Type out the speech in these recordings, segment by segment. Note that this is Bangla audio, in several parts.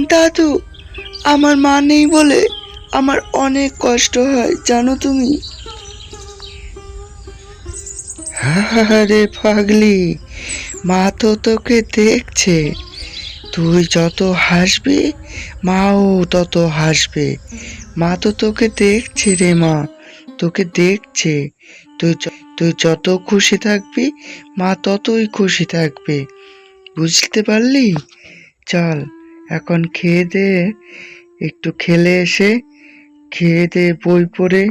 দাদু, আমার মা নেই বলে আমার অনেক কষ্ট হয়, জানো তুমি? আরে পাগলি, মা তো তোকে দেখছে। তুই যত হাসবি, মাও তত হাসবে। মা তো তোকে দেখছে রে মা, তোকে দেখছে। তুই তুই যত খুশি থাকবি, মা ততই খুশি থাকবে। বুঝতে পারলি? চল। এখন খেয়ে দে একটু খেলে এসে খেয়ে দে বই পড়ে।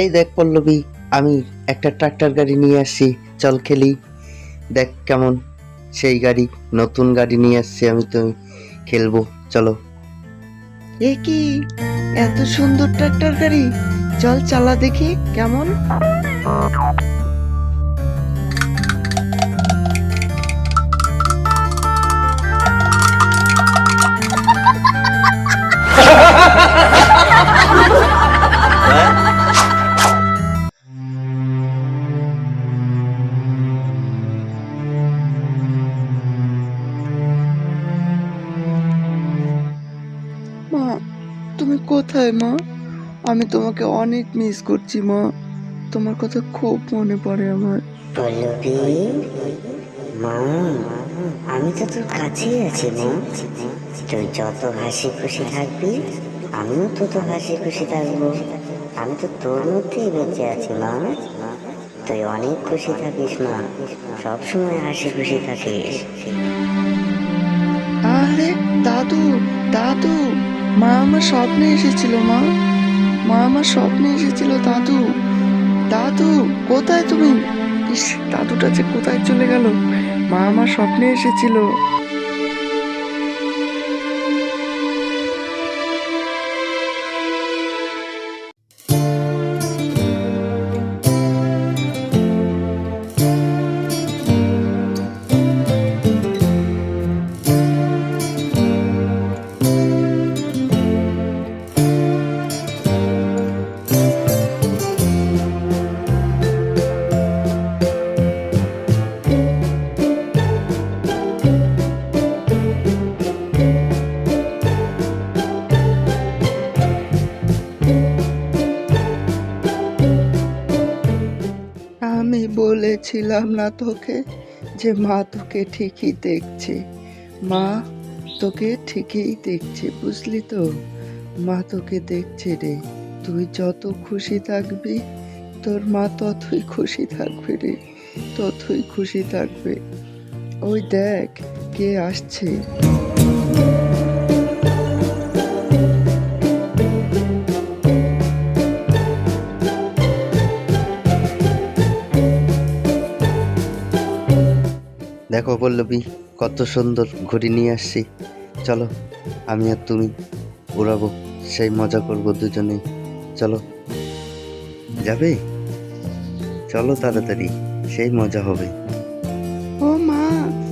এই দেখ পল্লবী আমি একটা ট্রাক্টর গাড়ি নিয়ে আসছি চল খেলি। দেখ কেমন সেই গাড়ি নতুন গাড়ি নিয়ে আসছি আমি তুমি খেলব চলো। এ কি? এত সুন্দর ট্রাক্টর গাড়ি চল চালা দেখি কেমন। কোথায় মা? আমি তোমাকে অনেক মিস করছি মা। তোমার কথা খুব মনে পড়ে আমার। পল্লবী মা আমি তো তোর কাছেই আছি মা। তুই যত হাসি খুশি থাকবি আমিও তত হাসি খুশি থাকব। আমি তো তোর মধ্যেই বেঁচে আছি মা। তুই অনেক খুশি থাকিস মা। সবসময় হাসি খুশি থাকিস। আরে দাদু দাদু। মা আমার স্বপ্নে এসেছিল, মা। মা আমার স্বপ্নে এসেছিল, দাদু। দাদু, কোথায় তুমি? ইস, দাদুটা যে কোথায় চলে গেল? মা আমার স্বপ্নে এসেছিল। বলেছিলাম না তোকে যে মা তোকে ঠিকই দেখছে। মা তোকে ঠিকই দেখছে, বুঝলি তো? মা তোকে দেখছে রে। তুই যত খুশি থাকবি, তোর মা ততই খুশি থাকবে রে। ততই খুশি থাকবে। ওই দেখ, কে আসছে। দেখো পল্লবী, কত সুন্দর ঘড়ি নিয়ে আসছি। চলো, আমি আর তুমি উড়াবো, সেই মজা করব দুজনেই চলো। যাবে? চলো তাড়াতাড়ি, সেই মজা হবে। ও মা,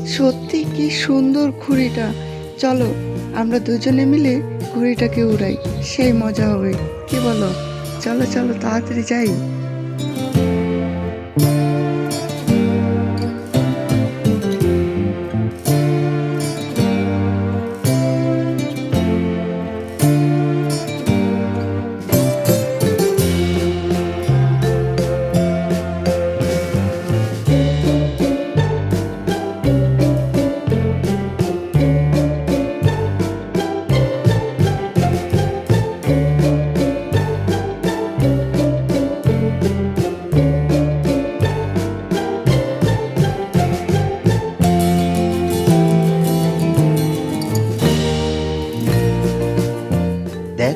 সত্যি কি সুন্দর ঘুড়িটা। চলো, আমরা দুজনে মিলে ঘুড়িটাকে উড়াই, সেই মজা হবে। কি বলো? চলো চলো, তাড়াতাড়ি যাই।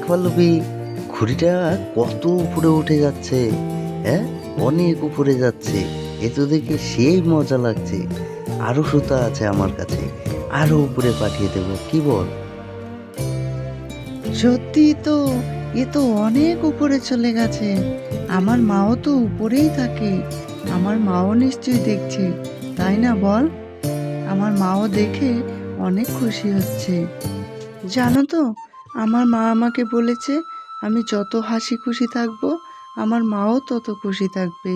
পল্লবী ঘুড়িটা কত উপরে উঠে যাচ্ছে হ্যাঁ? অনেক উপরে যাচ্ছে। এ তো দেখে সেই মজা লাগছে। আরও সুতা আছে আমার কাছে। আরও উপরে পাঠিয়ে দেবো। কি বল? সত্যি তো, এ তো অনেক উপরে চলে গেছে। আমার মাও তো উপরেই থাকে। আমার মাও নিশ্চয়ই দেখছে। তাই না বল? আমার মাও দেখে অনেক খুশি হচ্ছে। জানো তো আমার মা আমাকে বলেছে আমি যত হাসি খুশি থাকব আমার মাও তত খুশি থাকবে।